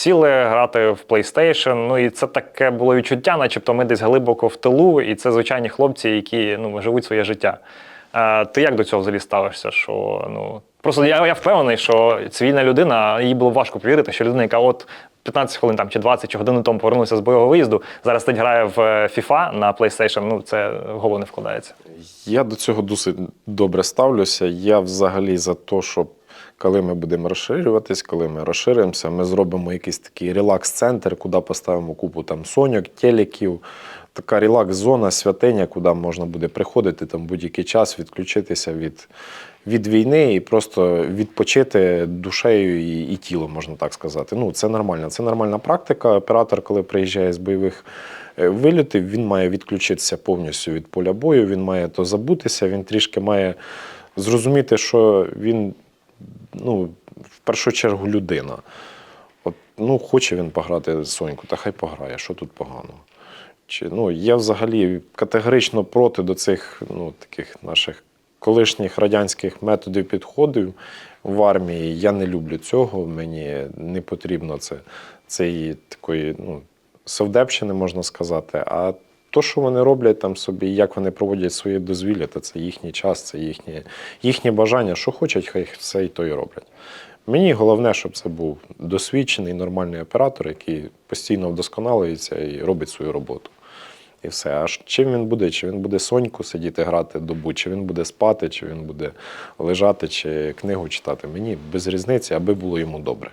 сіли грати в PlayStation. Ну і це таке було відчуття, начебто ми десь глибоко в тилу, і це звичайні хлопці, які ну, живуть своє життя. Е, ти як до цього взагалі ставишся? Що, ну, просто я, я впевнений, що цивільна людина, їй було важко повірити, що людина, яка от 15 хвилин там, чи 20 чи годину тому повернувся з бойового виїзду, зараз сидить грає в е, FIFA на PlayStation, ну це в голову не вкладається. Я до цього досить добре ставлюся. Я взагалі за те, щоб коли ми будемо розширюватись, коли ми розширимося, ми зробимо якийсь такий релакс-центр, куди поставимо купу там соньок, телеків. Така релакс-зона, святиня, куди можна буде приходити там будь-який час, відключитися від, від війни і просто відпочити душею і, і тілом, можна так сказати. Ну, це нормально. Це нормальна практика. Оператор, коли приїжджає з бойових е, вильотів, він має відключитися повністю від поля бою, він має то забутися, він трішки має зрозуміти, що він ну, в першу чергу людина. От, ну, хоче він пограти Соньку, та хай пограє, що тут поганого. Чи, ну, я взагалі категорично проти до цих ну, таких наших колишніх радянських методів підходів в армії. Я не люблю цього. Мені не потрібно це цієї такої ну, совдепщини, можна сказати. А то, що вони роблять там собі, як вони проводять своє дозвілля, то це їхній час, це їхнє, їхнє бажання. Що хочуть, хай все і то і роблять. Мені головне, щоб це був досвідчений нормальний оператор, який постійно вдосконалюється і робить свою роботу. І все. А чим він буде? Чи він буде соньку сидіти грати добу, чи він буде спати, чи він буде лежати, чи книгу читати. Мені без різниці, аби було йому добре.